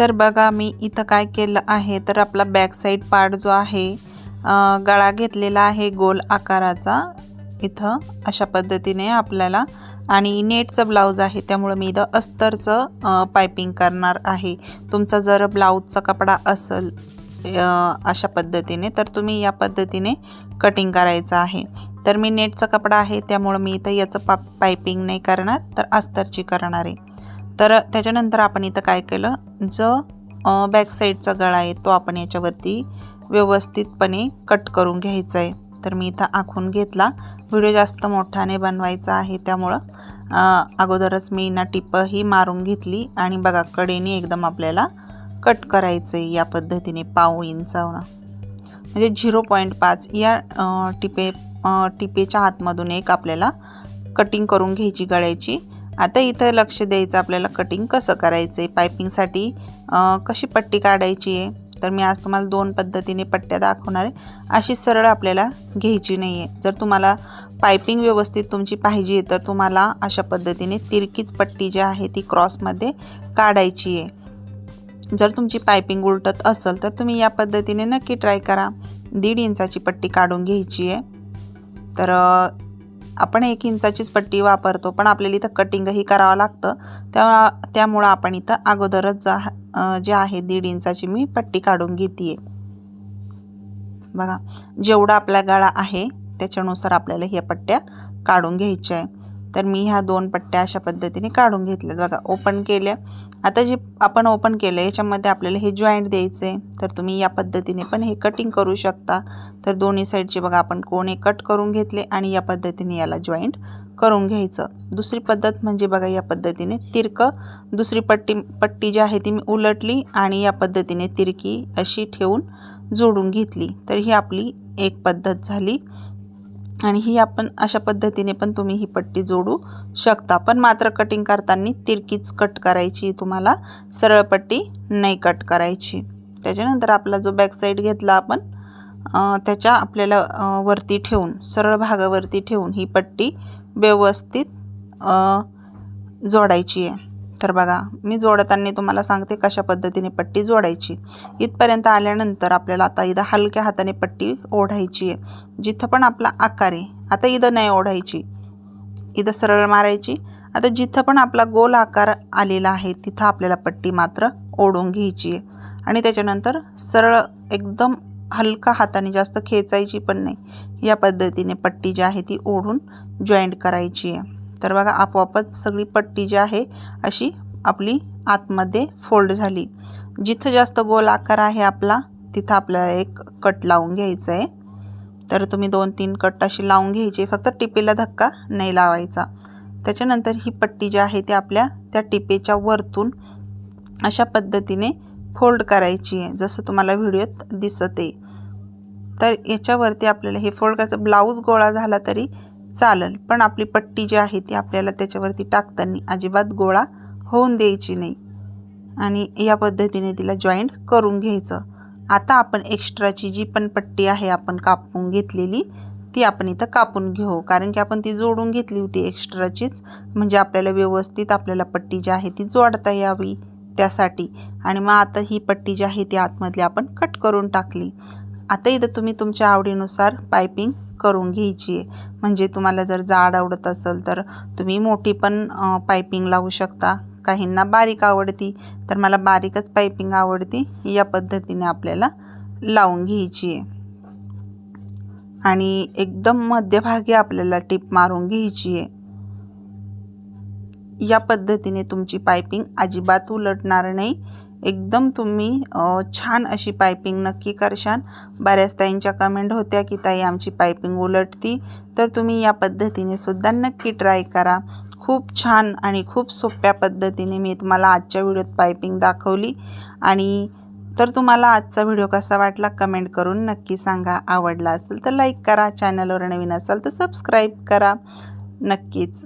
तर बघा मी इथं काय केलं आहे तर आपला बॅक साईड पार्ट जो आहे गळा घेतलेला आहे गोल आकाराचा इथं अशा पद्धतीने आपल्याला. आणि नेटचं ब्लाऊज आहे त्यामुळं मी इथं अस्तरचं पायपिंग करणार आहे. तुमचा जर ब्लाऊजचा कपडा असेल अशा पद्धतीने तर तुम्ही या पद्धतीने कटिंग करायचं आहे. तर मी नेटचा कपडा आहे त्यामुळं मी इथं याचं पा पायपिंग नाही करणार तर अस्तरची करणार आहे. तर त्याच्यानंतर आपण इथं काय केलं? जो बॅक साईडचा गळा आहे तो आपण याच्यावरती व्यवस्थितपणे कट करून घ्यायचा आहे तर मी इथं आखून घेतला. व्हिडिओ जास्त मोठ्याने बनवायचा आहे त्यामुळं अगोदरच मी ना टिपही मारून घेतली. आणि बघा कडेने एकदम आपल्याला कट करायचं आहे या पद्धतीने पाव इंचावनं. म्हणजे झिरो पॉईंट पाच या टिपे टिपेच्या आतमधून एक आपल्याला कटिंग करून घ्यायची गळ्याची. आता इथं लक्ष द्यायचं आपल्याला कटिंग कसं करायचं आहे पायपिंगसाठी कशी पट्टी काढायची आहे? तर मी आज तुम्हाला दोन पद्धतीने पट्ट्या दाखवणार आहे. अशी सरळ आपल्याला घ्यायची नाही आहे जर तुम्हाला पायपिंग व्यवस्थित तुमची पाहिजे तर तुम्हाला अशा पद्धतीने तिरकीच पट्टी जी आहे ती क्रॉसमध्ये काढायची आहे. जर तुमची पायपिंग उलटत असेल तर तुम्ही या पद्धतीने नक्की ट्राय करा. दीड इंचाची पट्टी काढून घ्यायची आहे. तर आपण एक इंचाचीच पट्टी वापरतो पण आपल्याला इथं कटिंगही करावं लागतं. त्या त्यामुळं आपण इथं अगोदरच जा जे आहे दीड इंचाची मी पट्टी काढून घेते बघा जेवढा आपला गळा आहे त्याच्यानुसार आपल्याला ह्या पट्ट्या काढून घ्यायच्या आहे. तर मी ह्या दोन पट्ट्या अशा पद्धतीने काढून घेतल्या. बघा ओपन केल्या. आता जे आपण ओपन केलं याच्यामध्ये आपल्याला हे जॉईंट द्यायचं आहे तर तुम्ही या पद्धतीने पण हे कटिंग करू शकता. तर दोन्ही साईडचे बघा आपण कोणे कट करून घेतले आणि या पद्धतीने याला जॉईंट करून घ्यायचं. दुसरी पद्धत म्हणजे बघा या पद्धतीने तिरकं. दुसरी पट्टी पट्टी जी आहे ती मी उलटली आणि या पद्धतीने तिरकी अशी ठेवून जोडून घेतली. तर ही आपली एक पद्धत झाली. आणि ही आपण अशा पद्धतीने पण तुम्ही ही पट्टी जोडू शकता. पण मात्र कटिंग करताना तिरकीच कट करायची तुम्हाला सरळ पट्टी नाही कट करायची. त्याच्यानंतर आपला जो बॅक साईड घेतला आपण त्याच्या आपल्याला वरती ठेवून सरळ भागावरती ठेवून ही पट्टी व्यवस्थित जोडायची आहे. तर बघा मी जोडताना तुम्हाला सांगते कशा पद्धतीने पट्टी जोडायची. इथपर्यंत आल्यानंतर आपल्याला आता इथं हलक्या हाताने पट्टी ओढायची आहे. जिथं पण आपला आकार आहे आता इथं नाही ओढायची. इथं सरळ मारायची. आता जिथं पण आपला गोल आकार आलेला आहे तिथं आपल्याला पट्टी मात्र ओढून घ्यायची आहे. आणि त्याच्यानंतर सरळ एकदम हलका हाताने जास्त खेचायची पण नाही. या पद्धतीने पट्टी जी आहे ती ओढून जॉईंट करायची आहे. तर बघा आपोआपच सगळी पट्टी जी आहे अशी आपली आतमध्ये फोल्ड झाली. जिथं जास्त गोल आकार आहे आपला तिथं आपल्याला एक कट लावून घ्यायचं आहे. तर तुम्ही दोन तीन कट अशी लावून घ्यायची फक्त टिपेला धक्का नाही लावायचा. त्याच्यानंतर ही पट्टी जी आहे ती आपल्या त्या टिपेच्या वरतून अशा पद्धतीने फोल्ड करायची आहे जसं तुम्हाला व्हिडिओत दिसत आहे तर याच्यावरती आपल्याला हे फोल्ड करायचं ब्लाऊज गोळा झाला तरी चालेल पण आपली पट्टी जी आहे ती आपल्याला त्याच्यावरती टाकताना अजिबात गोळा होऊन द्यायची नाही. आणि या पद्धतीने तिला जॉईंट करून घ्यायचं. आता आपण एक्स्ट्राची जी पण पट्टी आहे आपण कापून घेतलेली ती आपण इथं कापून घेऊ. कारण की आपण ती जोडून घेतली होती एक्स्ट्राचीच म्हणजे आपल्याला व्यवस्थित आपल्याला पट्टी जी आहे ती जोडता यावी त्यासाठी. आणि मग आता ही पट्टी जी आहे ती आतमधली आपण कट करून टाकली. आता इथं तुम्ही तुमच्या आवडीनुसार पायपिंग करून घ्यायची आहे. म्हणजे तुम्हाला जर जाड आवडत असेल तर तुम्ही मोठी पण पायपिंग लावू शकता. काहींना बारीक आवडती तर मला बारीकच पायपिंग आवडती या पद्धतीने आपल्याला लावून घ्यायची आहे. आणि एकदम मध्यभागी आपल्याला टिप मारून घ्यायची आहे. या पद्धतीने तुमची पायपिंग अजिबात उलटणार नाही. एकदम तुम्ही छान अशी पायपिंग नक्की करशान. बऱ्याच ताईंच्या कमेंट होत्या की ताई आमची पायपिंग उलटती. तर तुम्ही या पद्धतीने सुद्धा नक्की ट्राय करा. खूप छान आणि खूप सोप्या पद्धतीने मी तुम्हाला आजच्या व्हिडिओत पायपिंग दाखवली. आणि तर तुम्हाला आजचा व्हिडिओ कसा वाटला कमेंट करून नक्की सांगा. आवडला असेल तर लाईक करा. चॅनलवर नवीन असाल तर सबस्क्राईब करा. नक्कीच.